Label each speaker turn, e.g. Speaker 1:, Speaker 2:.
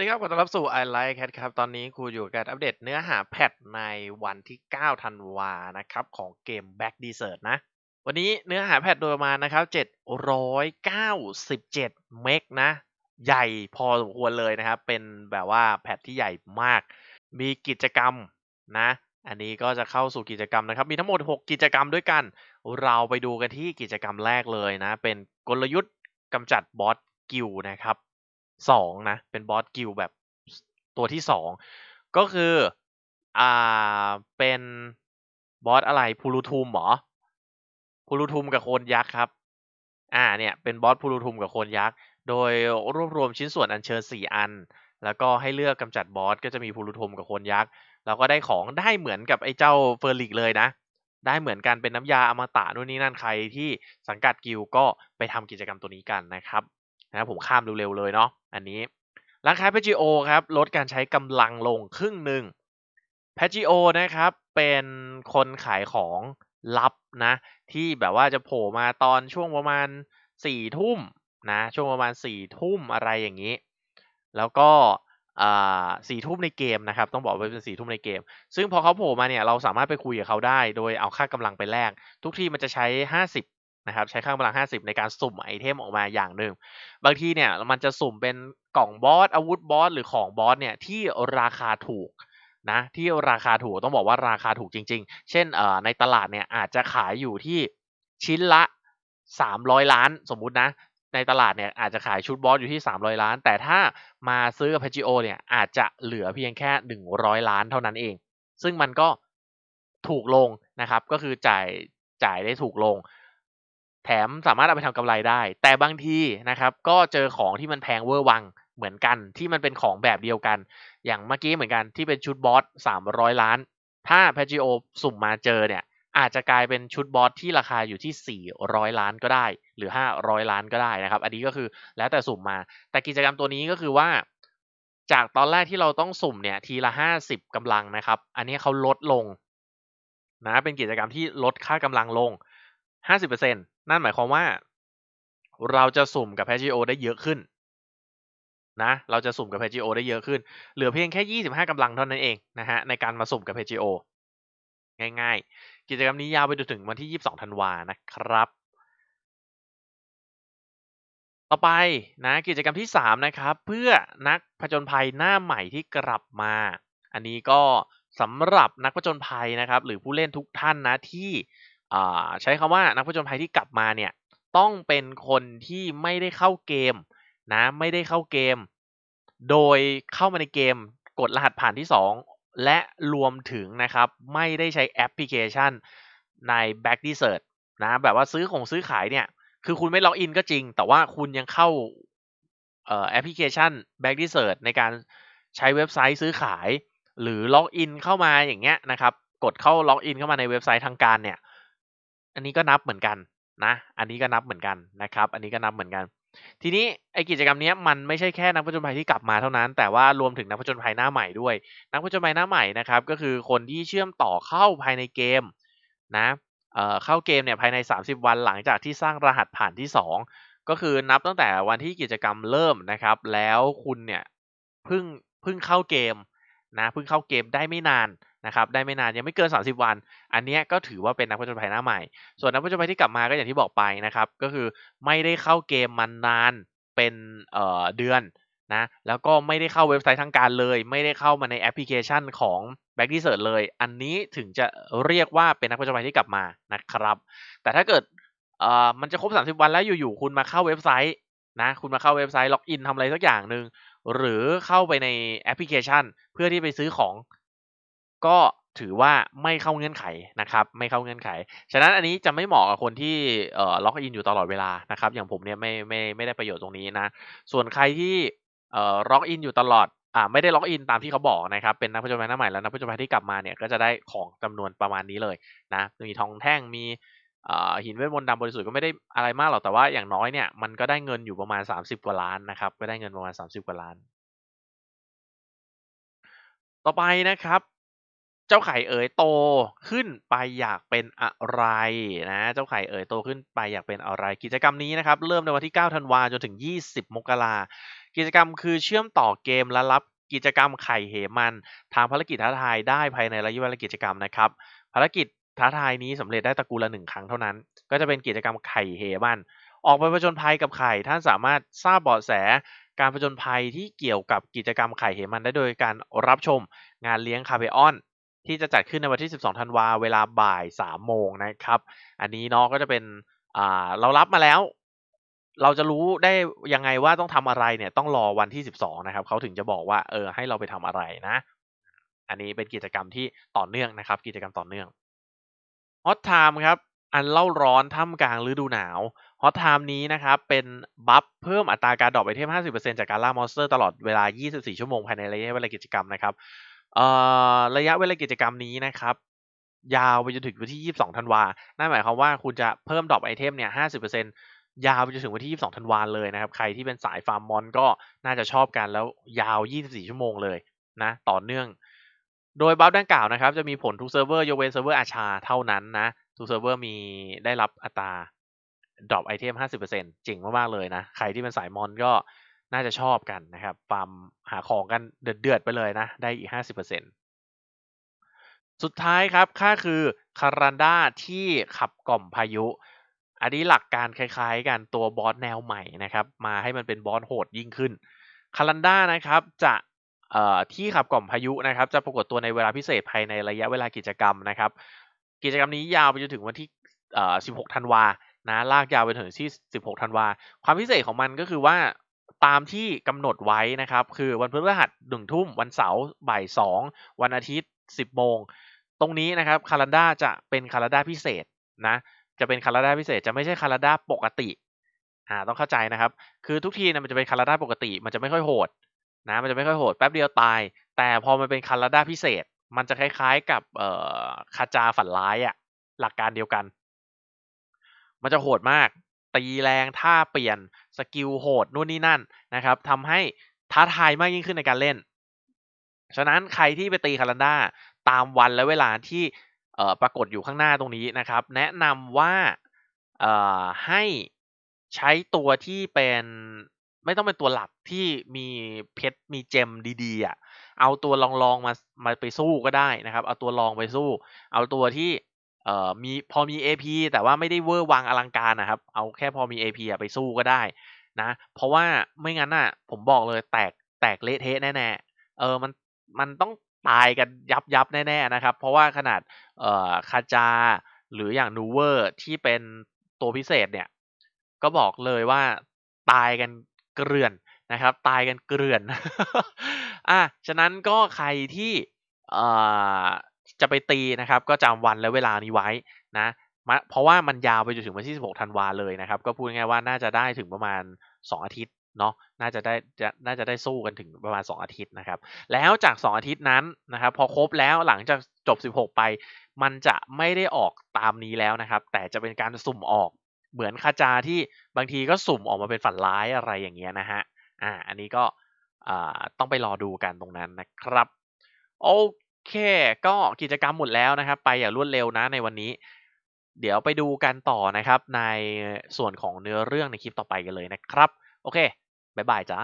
Speaker 1: ดีครับ ขอต้อนรับสู่ I Like Cat ครับ ตอนนี้ครูอยู่กับอัปเดตเนื้อหาแพทในวันที่ 9 ธันวานะครับ ของเกม Back Desert นะ วันนี้เนื้อหาแพทโดยประมาณนะครับ 797 เมกนะ ใหญ่พอสมควรเลยนะครับ เป็นแบบว่าแพทที่ใหญ่มาก มีกิจกรรมนะ อันนี้ก็จะเข้าสู่กิจกรรมนะครับ มีทั้งหมด 6 กิจกรรมด้วยกัน เราไปดูกันที่กิจกรรมแรกเลยนะ เป็นกลยุทธ์กำจัดบอสกิลนะครับ สองนะ เป็นบอสกิลแบบตัวที่สองก็คืออ่าเป็นบอสอะไรพูรูทุมเหรอพูรูทุมกับโคนยักษ์ครับ อ่าเนี่ยเป็นบอสพูรูทุมกับโคนยักษ์โดยรวบรวมชิ้นส่วนอัญเชิญสี่อัน แล้วก็ให้เลือกกำจัดบอสก็จะมีพูรูทุมกับโคนยักษ์แล้วก็ได้ของได้เหมือนกับไอ้เจ้าเฟอร์ลิกเลยนะ ได้เหมือนกันเป็นน้ำยาอมตะนู่นนี่นั่นใครที่สังกัดกิลก็ไปทำกิจกรรมตัวนี้กันนะครับ นะผมข้ามเร็วๆเลยเนาะอันนี้ร้านค้า p พ g o ครับลดการใช้กำลังลงครึ่งหนึ่ง p พ g o นะครับเป็นคนขายของลับนะที่แบบว่าจะโผล่มาตอนช่วงประมาณสี่ทุ่มนะช่วงประมาณสี่ทุ่มอะไรอย่างนี้ แล้วก็สี่ทุ่มในเกมนะครับต้องบอกว่าเป็นสี่ทุ่มในเกม ซึ่งพอเขาโผล่มาเนี่ยเราสามารถไปคุยกับเขาได้ โดยเอาค่ากำลังไปแลกทุกทีมันจะใช้ห้าสิบ นะครับใช้ค่ากำลัง 50 ในการสุ่มไอเทมออกมาอย่างหนึ่ง บางทีเนี่ยมันจะสุ่มเป็นกล่องบอสอาวุธบอสหรือของบอสเนี่ยที่ราคาถูกนะที่ราคาถูกต้องบอกว่าราคาถูกจริง ๆ เช่นเอ่อในตลาดเนี่ยอาจจะขายอยู่ที่ชิ้นละ 300 ล้านสมมุตินะในตลาดเนี่ยอาจจะขายชุดบอสอยู่ที่ 300 ล้าน แต่ถ้ามาซื้อกับ PGO เนี่ยอาจจะเหลือเพียงแค่ 100 ล้านเท่านั้นเอง ซึ่งมันก็ถูกลงนะครับก็คือจ่ายจ่ายได้ถูกลง แถมสามารถเอาไปทำกำไรได้ แต่บางทีนะครับก็เจอของที่มันแพงเวอร์วังเหมือนกัน ที่มันเป็นของแบบเดียวกัน อย่างเมื่อกี้เหมือนกันที่เป็นชุดบอสสามร้อยล้าน ถ้าแพจิโอสุ่มมาเจอเนี่ยอาจจะกลายเป็นชุดบอสที่ราคาอยู่ที่ 400 ล้านก็ได้ หรือ 500 ล้านก็ได้นะครับ อันนี้ก็คือแล้วแต่สุ่มมา แต่กิจกรรมตัวนี้ก็คือว่า จากตอนแรกที่เราต้องสุ่มเนี่ยทีละ 50กำลังนะครับ อันนี้เขาลดลงนะเป็นกิจกรรมที่ลดค่ากำลังลง 50%น นั่นหมายความว่า เราจะสุ่มกับ p พ g o ได้เยอะขึ้นนะเราจะสุ่มกับ p พ g o ได้เยอะขึ้น เหลือเพียงแค่ 25กำลังเท่านั้นเองนะฮะในการมาสุ่มกับ p พ g o ง่ายๆ กิจกรรมนี้ยาวไปจนถึงวันที่ 22 ธันวานะครับ ต่อไปนะกิจกรรมที่ 3 นะครับ เพื่อนักผจญภัยหน้าใหม่ที่กลับมา อันนี้ก็สำหรับนักผจญภัยนะครับ หรือผู้เล่นทุกท่านนะที่ ใช้คำว่านักผจญภัยที่กลับมาเนี่ยต้องเป็นคนที่ไม่ได้เข้าเกมนะไม่ได้เข้าเกม โดยเข้ามาในเกมกดรหัสผ่านที่ 2 และรวมถึงนะครับไม่ได้ใช้แอปพลิเคชันใน Back Desert นะแบบว่าซื้อของซื้อขายเนี่ยคือคุณไม่ล็อกอินก็จริง แต่ว่าคุณยังเข้าแอปพลิเคชัน Back Desert ในการใช้เว็บไซต์ซื้อขาย หรือล็อกอินเข้ามาอย่างเงี้ยนะครับกดเข้าล็อกอินเข้ามาในเว็บไซต์ทางการเนี่ย อันนี้ก็นับเหมือนกันนะ อันนี้ก็นับเหมือนกันนะครับ อันนี้ก็นับเหมือนกัน ทีนี้ไอกิจกรรมนี้มันไม่ใช่แค่นักผจญภัยที่กลับมาเท่านั้น แต่ว่ารวมถึงนักผจญภัยหน้าใหม่ด้วย นักผจญภัยหน้าใหม่นะครับก็คือคนที่เชื่อมต่อเข้าภายในเกมนะเเข้าเกมเนี่ยภายใน 30 วันหลังจากที่สร้างรหัสผ่านที่ 2 ก็คือนับตั้งแต่วันที่กิจกรรมเริ่มนะครับ แล้วคุณเนี่ยเพิ่งเพิ่งเข้าเกมนะเพิ่งเข้าเกมได้ไม่นาน นะครับได้ไม่นานยังไม่เกิน 30 วัน อันนี้ก็ถือว่าเป็นนักผจญภัยหน้าใหม่ ส่วนนักผจญภัยที่กลับมาก็อย่างที่บอกไปนะครับ ก็คือไม่ได้เข้าเกมมานานเป็นเเดือนนะแล้วก็ไม่ได้เข้าเว็บไซต์ทางการเลย ไม่ได้เข้ามาในแอปพลิเคชันของ b a c k d e s e r t เลย อันนี้ถึงจะเรียกว่าเป็นนักผจญภัยที่กลับมานะครับ แต่ถ้าเกิดมันจะครบ 30 วันแล้วอยู่ๆคุณมาเข้าเว็บไซต์นะคุณมาเข้าเว็บไซต์ล็อกอินทำอะไรสักอย่างหนึ่งหรือเข้าไปในแอปพลิเคชัน เพื่อที่ไปซื้อของ ก็ถือว่าไม่เข้าเงื่อนไขนะครับ ไม่เข้าเงื่อนไข ฉะนั้นอันนี้จะไม่เหมาะกับคนที่เอ่อล็อกอินอยู่ตลอดเวลานะครับ อย่างผมเนี่ยไม่ไม่ไม่ได้ประโยชน์ตรงนี้นะ ส่วนใครที่เอ่อล็อกอินอยู่ตลอดอ่าไม่ได้ล็อกอินตามที่เขาบอกนะครับ เป็นนักผจญภัยหน้าใหม่แล้วนักผจญภัยที่กลับมาเนี่ยก็จะได้ของจำนวนประมาณนี้เลยนะมีทองแท่งมีหินเวทมนต์ดำบริสุทธิ์ก็ไม่ได้อะไรมากหรอกแต่ว่าอย่างน้อยเนี่ยมันก็ได้เงินอยู่ประมาณ 30 กว่าล้านนะครับก็ได้เงินประมาณ 30 กว่าล้าน ต่อไปนะครับ เจ้าไข่เอ๋ยโตขึ้นไปอยากเป็นอะไรนะ เจ้าไข่เอ๋ยโตขึ้นไปอยากเป็นอะไร กิจกรรมนี้นะครับ เริ่มในวันที่ 9 ธันวาจนถึง 20 มกรากิจกรรมคือเชื่อมต่อเกมและรับกิจกรรมไข่เหมันทางภารกิจท้าทายได้ภายในระยะเวลากิจกรรมนะครับ ภารกิจท้าทายนี้สำเร็จได้ตระกูลละหนึ่งครั้งเท่านั้น ก็จะเป็นกิจกรรมไข่เหมันออกไปผจญภัยกับไข่ท่านสามารถทราบเบาะแสการผจญภัยที่เกี่ยวกับกิจกรรมไข่เหมันได้โดยการรับชมงานเลี้ยงคาเฟออน ที่จะจัดขึ้นในวันที่ 12 ธันวาเวลาบ่าย 3 โมงนะครับ อันนี้เนาะก็จะเป็นอ่าเรารับมาแล้ว เราจะรู้ได้ยังไงว่าต้องทำอะไรเนี่ยต้องรอวันที่ 12 นะครับเขาถึงจะบอกว่าเออให้เราไปทำอะไรนะ อันนี้เป็นกิจกรรมที่ต่อเนื่องนะครับ กิจกรรมต่อเนื่อง Hot Time ครับอันเล่าร้อนท่ามกลางฤดูหนาว Hot Time นี้นะครับ เป็นบัฟเพิ่มอัตราการดรอปไอเทม 50%จากการล่ามอนสเตอร์ตลอดเวลา 24 ชั่วโมงภายในระยะเวลากิจกรรมนะครับ เอ่อ ระยะเวลากิจกรรมนี้นะครับ ยาวไปจนถึงวันที่ 22 ธันวา นั่นหมายความว่าคุณจะเพิ่มดรอปไอเทมเนี่ย 50%ยาวไปจนถึงวันที่ 22 ธันวาเลยนะครับ ใครที่เป็นสายฟาร์มมอนก็น่าจะชอบกันแล้วยาว 24 ชั่วโมงเลยนะ ต่อเนื่อง โดยบัฟดังกล่าวนะครับ จะมีผลทุกเซิร์ฟเวอร์ยกเว้นเซิร์ฟเวอร์อาชาเท่านั้นนะ ทุกเซิร์ฟเวอร์มีได้รับอัตราดรอปไอเทม 50%เจ๋งมากๆเลยนะ ใครที่เป็นสายมอนก็ น่าจะชอบกันนะครับฟาร์มหาของกันเดือดๆไปเลยนะ ได้อีก 50%สุดท้ายครับค่าคือคารันดาที่ขับกล่อมพายุ อันนี้หลักการคล้ายๆกันตัวบอสแนวใหม่นะครับ มาให้มันเป็นบอสโหดยิ่งขึ้นคารันดานะครับจะที่ขับกล่อมพายุนะครับ จะปรากฏตัวในเวลาพิเศษภายในระยะเวลากิจกรรมนะครับ กิจกรรมนี้ยาวไปจนถึงวันที่ 16 ธันวานะลากยาวไปถึงที่ 16 ธันวา ความพิเศษของมันก็คือว่า ตามที่กำหนดไว้นะครับ คือวันพฤหัสหนึ่งทุ่มวันเสาร์บ่ายสองวันอาทิตย์ 10โมงตรงนี้นะครับคารันดาจะเป็นคารันดาพิเศษนะจะเป็นคารันดาพิเศษจะไม่ใช่คารันดาปกติอ่าต้องเข้าใจนะครับ คือทุกทีนี่ยมันจะเป็นคาราดาปกติ มันจะไม่ค่อยโหดนะมันจะไม่ค่อยโหดแป๊บเดียวตาย แต่พอมันเป็นคาราดาพิเศษ มันจะคล้ายๆกับเอ่อคาจาฝันร้ายอะหลักการเดียวกัน มันจะโหดมากตีแรงท่าเปลี่ยน สกิลโหดนู่นนี่นั่นนะครับทำให้ท้าทายมากยิ่งขึ้นในการเล่น ฉะนั้นใครที่ไปตีคารันดาตามวันและเวลาที่เปรากฏอยู่ข้างหน้าตรงนี้นะครับ แนะนำว่าให้ใช้ตัวที่เป็นไม่ต้องเป็นตัวหลักที่มีเพชรมีเจมดีๆอะเอาตัวลองๆมามาไปสู้ก็ได้นะครับ เอาตัวลองไปสู้ เอาตัวที่ เอ่อมีพอมี AP แต่ว่าไม่ได้เวอร์วังอลังการนะครับ เอาแค่พอมี AP อะไปสู้ก็ได้นะ เพราะว่าไม่งั้นน่ะ ผมบอกเลยแตกแตกเละเทะแน่ๆเออมันมันต้องตายกันยับยับแน่ๆนะครับ เพราะว่าขนาดเอ่อคาจา หรืออย่างนูเวอร์ที่เป็นตัวพิเศษเนี่ย ก็บอกเลยว่าตายกันเกลื่อนนะครับ ตายกันเกลื่อนอะฉะนั้นก็ใครที่เอ่อ จะไปตีนะครับก็จำวันและเวลานี้ไว้นะเพราะว่ามันยาวไปจนถึงวันที่ 16 ธันวาเลยนะครับ ก็พูดง่ายๆว่าน่าจะได้ถึงประมาณ 2 อาทิตย์เนาะน่าจะได้จะน่าจะได้สู้กันถึงประมาณ 2 อาทิตย์นะครับ แล้วจาก 2 อาทิตย์นั้นนะครับพอครบแล้วหลังจากจบ 16 ไป มันจะไม่ได้ออกตามนี้แล้วนะครับ แต่จะเป็นการสุ่มออกเหมือนคาจาที่บางทีก็สุ่มออกมาเป็นฝันร้ายอะไรอย่างเงี้ยนะฮะอ่าอันนี้ก็ต้องไปรอดูกันตรงนั้นนะครับ โอ เค ก็กิจกรรมหมดแล้วนะครับ ไปอย่างรวดเร็วนะในวันนี้ เดี๋ยวไปดูกันต่อนะครับ ในส่วนของเนื้อเรื่องในคลิปต่อไปกันเลยนะครับ โอเค บ๊ายบายจ้า